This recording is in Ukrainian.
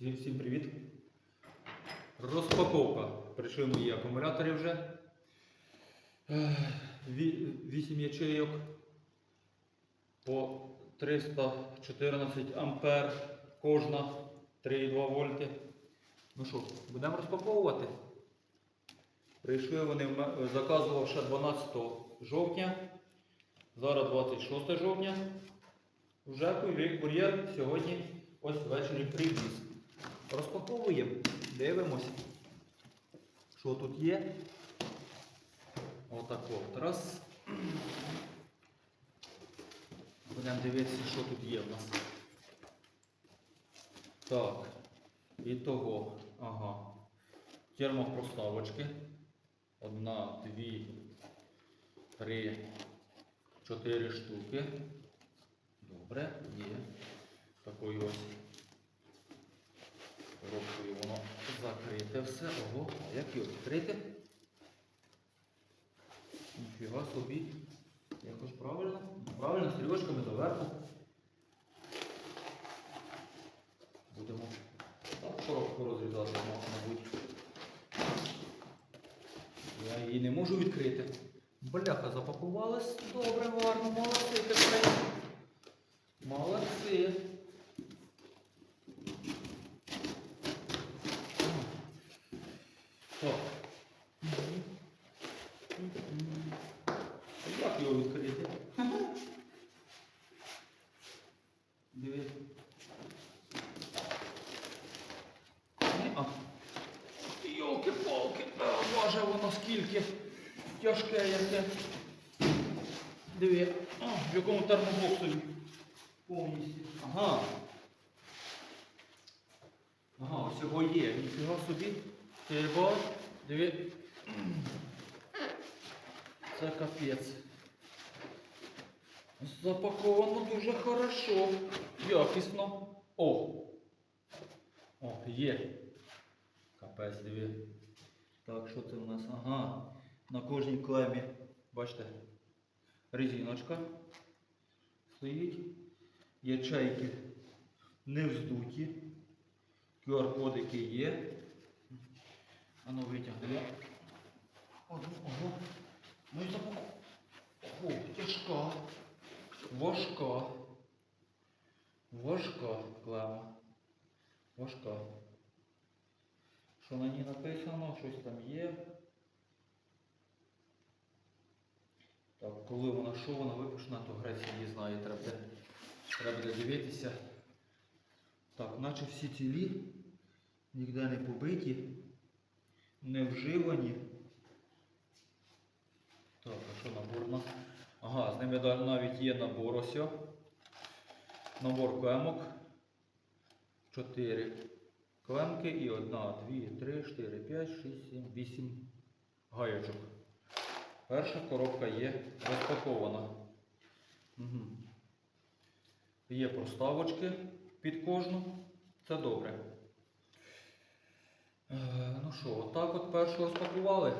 Всім, привіт. Розпаковка. Прийшли мої акумулятори вже. 8 ячейок по 314 ампер кожна 3,2 вольти. Ну що, будемо розпаковувати. Прийшли вони, заказував ще 12 жовтня. Зараз 26 жовтня. Вже кур'єр сьогодні ось ввечері привіз. Розпаковуємо, дивимося, що тут є. Отак от. Раз. Будемо дивитися, що тут є в нас. Так. І того. Ага. Термопроставочки. Одна, дві, три, чотири штуки. Добре, є. Такою ось коробкою воно закрите все. Ого, а як його відкрити? Ніфіга собі. Якось правильно. Правильно, стрілочками доверху. Будемо коробку розрізати, мабуть. Я її не можу відкрити. Бляха, запакувалась добре, гарно, молодці тепер. Молодці. Так. А Як його відкрити? А. Йолки-палки, а, боже, воно скільки тяжке яке. Диви, а, в якому термобоксові повністю. Ага. Ага, ось його є. Ніфіга собі. Бач, диви. Це капець. Запаковано дуже хорошо. Якісно. О! О, є. Капець, диви. Так, що це у нас? Ага. На кожній клемі, бачите, резиночка стоїть. Ячейки не вздуті. QR-кодики є. А ну. Ого, ого. Ну і запаку. Ого, тяжка. Важка. Важка клема. Важка. Що на ній написано, щось там є. Так, коли вона що вона випущена, то грець її знає, треба, треба дивитися. Так, наче всі цілі, ніде не побиті, не вживані. Так, а що набор у нас? Ага, з ними навіть є набор ось. Набор клемок. Чотири клемки і одна, дві, три, чотири, п'ять, шість, сім, вісім гаєчок. Перша коробка є розпакована. Угу. Є проставочки під кожну. Це добре. Е, ну що, отак от першу розпакували.